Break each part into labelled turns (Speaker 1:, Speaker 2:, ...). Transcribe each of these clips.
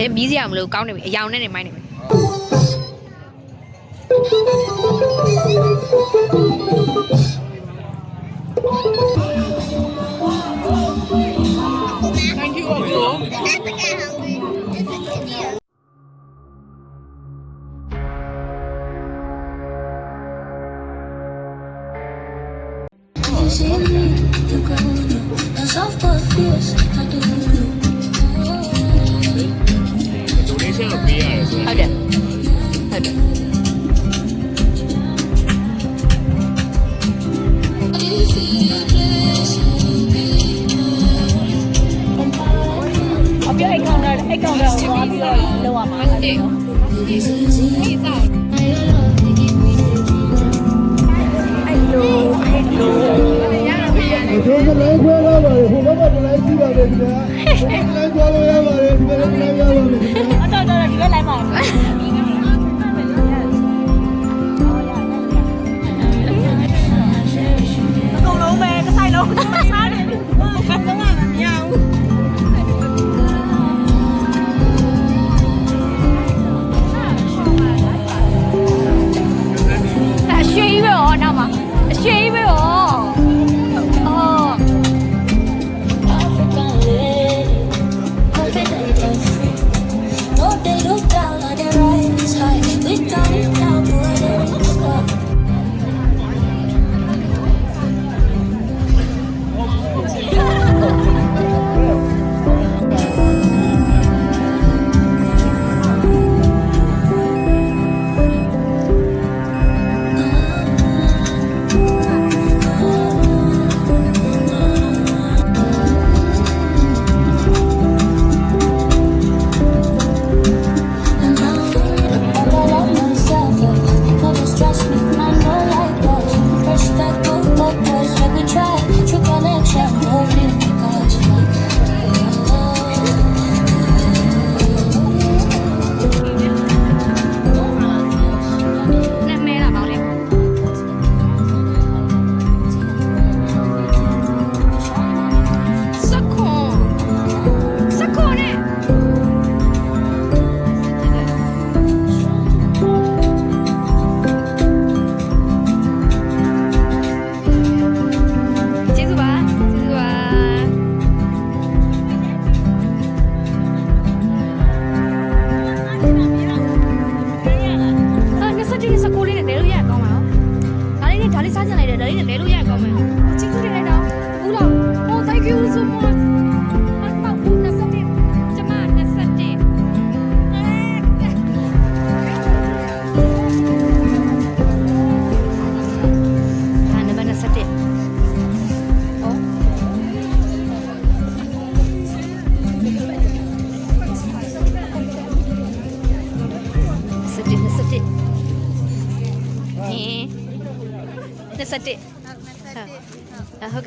Speaker 1: အဲမီး
Speaker 2: စရာမလို့ကောင်းနေပြီအယောင်နဲ့နေမိုင်းနေပြီ
Speaker 3: အိတ်ကောင်တာကိုသွားပြီးတော့လောက်ရမှာအဲ့လိုအဲ့လိုအဲ့လို
Speaker 4: ဒီကလည်းခွဲလာပါလေဟိုဘက်ကလည်းကြည့်ပါလေခင်ဗျာဒီကလည်းကြောလို့ရပါတယ်ဒီကလည်းလည်းရပါမယ်ခင်ဗျာ
Speaker 3: အတော်တော်ဒီဘက်လိုက်ပါအကုန်လုံးပဲတစ်ဆိုင်လုံးစားတယ်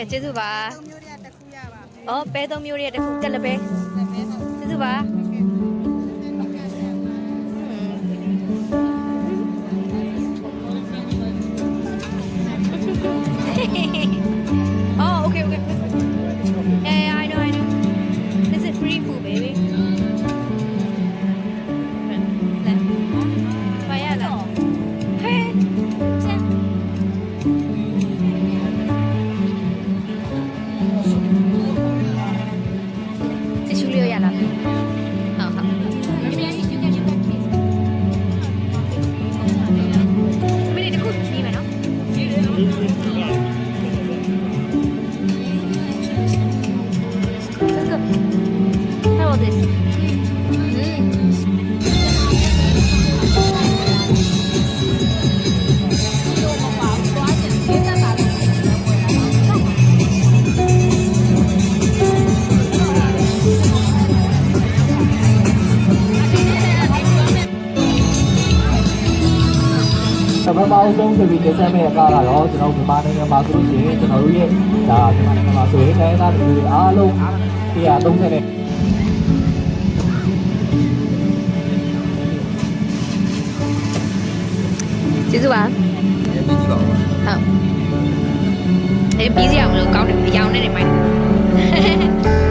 Speaker 2: ဟုတ်ကဲ့ကျေးဇူးပါအော်ပဲသုံးမျိုးရဲ့တစ်ခုတက်လက်ပဲကျေးဇူးပါ ကျွန်တော်
Speaker 1: ပေါင်းဆုံးဆိုပြီးဒီဆက်မဲ့ကကတော့ကျွန်တော်မြန်မာနိုင်ငံမှာဆိုရင်ကျွန်တော်တို့ရဲ့ဒါမြန်မာနိုင်ငံမှာဆိုရင်တိုင်းသားတွေအားလုံး130နဲ့
Speaker 2: ဇူးပါပြီးကြည့်ပါဦးဟုတ်ဒီပြီးစီအောင်လို့ကောင်းတယ်အယောင်နဲ့နေမိုင်း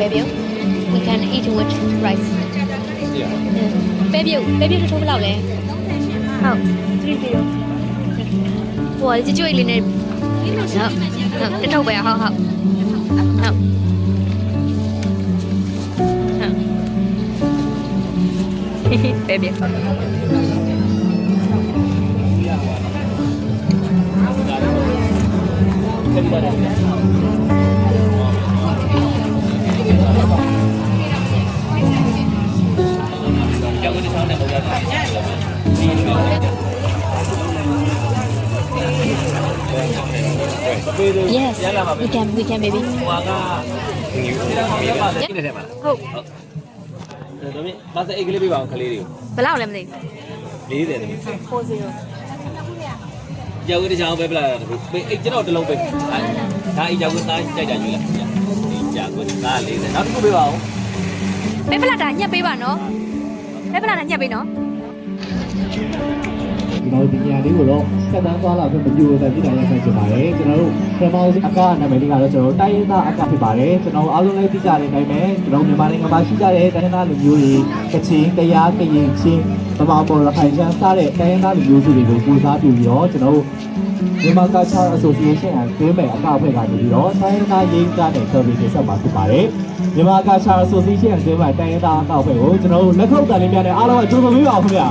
Speaker 2: you want baby? We can eat with rice. Yeah. Baby, baby တစ်ထုပ်ဘယ်လောက်လဲဟုတ်30ဟိုကကြွကြွလေးနဲ့ဟုတ်ဟုတ်တစ်ထုပ်ပဲဟုတ်ဟုတ်ဟုတ်ဟုတ် baby Yes we can we can baby
Speaker 5: ဟွာကငယူနေပါလေနေတယ်မလား
Speaker 2: ဟုတ်
Speaker 5: ဒါတော့မြမစအိတ်ကလေးပေးပါအောင်ကလေးတွေကို
Speaker 2: ဘယ်လောက်လဲမသိ
Speaker 5: 40တယ်သမီး40ကြောက်ရတဲ့ချောင်းပဲပလာတာတခုပေးအိတ်ကျွန်တော်တစ်လုံးပေးဒါအိတ်ကြောက်ကိုသားကြိုက်ကြရွေးလိုက်ဒီကြောက်ကိုသား40နောက်တစ်ခုပေးပါအောင်
Speaker 2: ပေးပလာတာညက်ပေးပါနော် ပေးပလာတာညက်ပေးနော်
Speaker 1: ကျွန်တော်ဒီညလေးကိုတော့ဆက်တန်းသွားလာဖို့မပြုလို့ပြည်တော်ရဆိုင်ချင်ပါတယ်ကျွန်တော်တို့ပထမဆုံးအကားနာမည်လေးကတော့ကျွန်တော်တိုင်းရင်းသားအကားဖြစ်ပါတယ်ကျွန်တော်အားလုံးလည်းသိကြတဲ့အတိုင်းပဲကျွန်တော်မြန်မာနိုင်ငံမှာရှိကြတဲ့တိုင်းရင်းသားလူမျိုးတွေကချင်ကရားကရင်ချင်းဗမာပေါ်ရခိုင်ချမ်းစားတဲ့တိုင်းရင်းသားလူမျိုးစုတွေကိုပူစားပြုပြီးတော့ကျွန်တော်တို့ မြန်မာကာချာ Association အကျိုးမဲ့အကားအဖွဲ့ကနေပြီးတော့တိုင်းရင်းသားရေးကားနဲ့ဆော်ဗီတင်ဆက်မှာဖြစ်ပါတယ်မြန်မာကာချာ Association အကျိုးမဲ့တိုင်းရင်းသားအကားအဖွဲ့ကိုကျွန်တော်တို့လက်ခုပ်တန်လေးများနဲ့အားလုံးအကျိုးပေးပါအောင်ခင်ဗျာ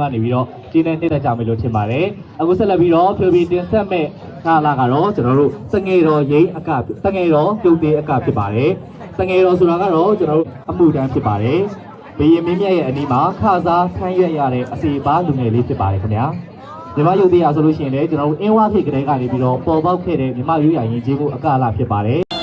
Speaker 1: လုံးကနေပြီးတော့ကျင်းနေတက်ကြမယ်လို့ထင်ပါတယ်အခုဆက်လက်ပြီးတော့ဖြိုပြီးတင်ဆက်မဲ့ကာလာကတော့ကျွန်တော်တို့တငယ်တော်ရိမ့်အကတငယ်တော်ပြုတ်သေးအကဖြစ်ပါတယ်တငယ်တော်ဆိုတာကတော့ကျွန်တော်တို့အမှုတန်းဖြစ်ပါတယ်ဘီရင်မင်းမြတ်ရဲ့အနီးမှာခစားထမ်းရွက်ရတဲ့အစီပါလူငယ်လေးဖြစ်ပါတယ်ခင်ဗျာမြမရုပ်တရားဆိုလို့ရှိရင်လည်းကျွန်တော်တို့အင်းဝါဖြစ်ကလေးကနေပြီးတော့ပေါ်ပေါက်ခဲ့တဲ့မြမရုပ်ရရင်ကြီးမှုအကလာဖြစ်ပါတယ်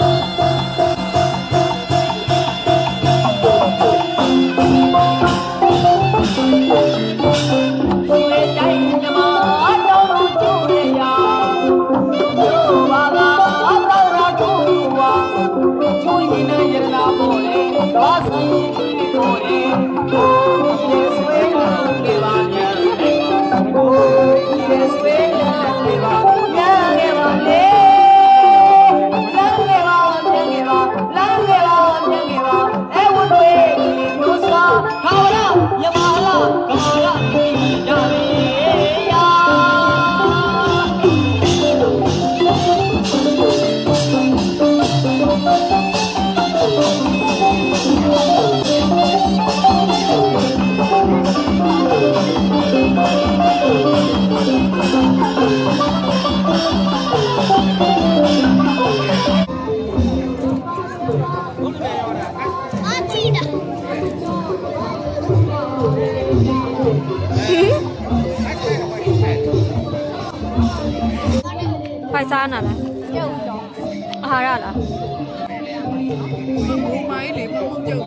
Speaker 2: စားနာလားပြုတ်တော့အာဟာရလားကို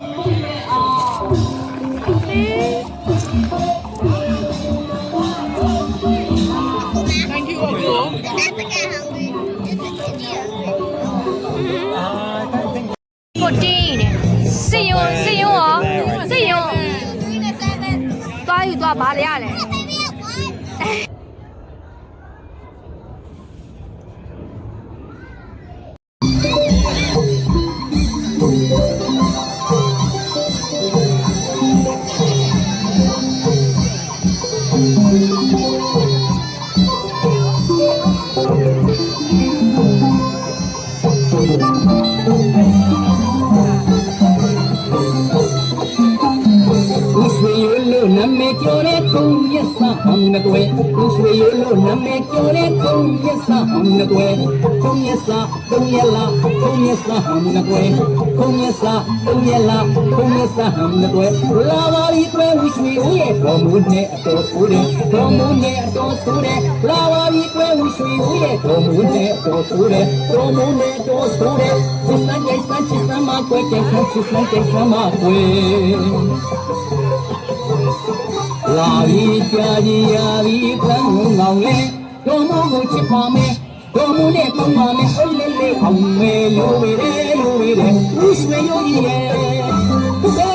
Speaker 6: မည်ကျော်တဲ့ခုံရဆဟမ်နကွယ်ဦးရွှေရလို့နာမည်ကျော်တဲ့ခုံရဆဟမ်နကွယ်ခုံရဆခုံရလာခုံရဆဟမ်နကွယ်ခုံရဆခုံရလာခုံရဆဟမ်နကွယ်လာပါလီတွဲဦးရွှေဦးရဲ့တော်မူနဲ့အတော်ဆိုးတယ်တော်မူနဲ့အတော်ဆိုးတယ်လာပါလီတွဲဦးရွှေဦးရဲ့တော်မူနဲ့အတော်ဆိုးတယ်တော်မူနဲ့အတော်ဆိုးတယ်စစ်စံကြိုက်စံချစ်စံမကွယ်ကြိုက်စံချစ်စံကြိုက်စံမကွယ် လာပြီးကြာကြီးရာပြီးဖမ်းငုံငောင်လဲတော်မိုးကိုချစ်ပါမယ်တော်မိုးနဲ့ပုံပါမယ်အိုးလေးလေးအောင်မဲလိုဝေတယ်လိုဝေတယ်ဦးရွှေရိုးကြီးရဲ့ဟု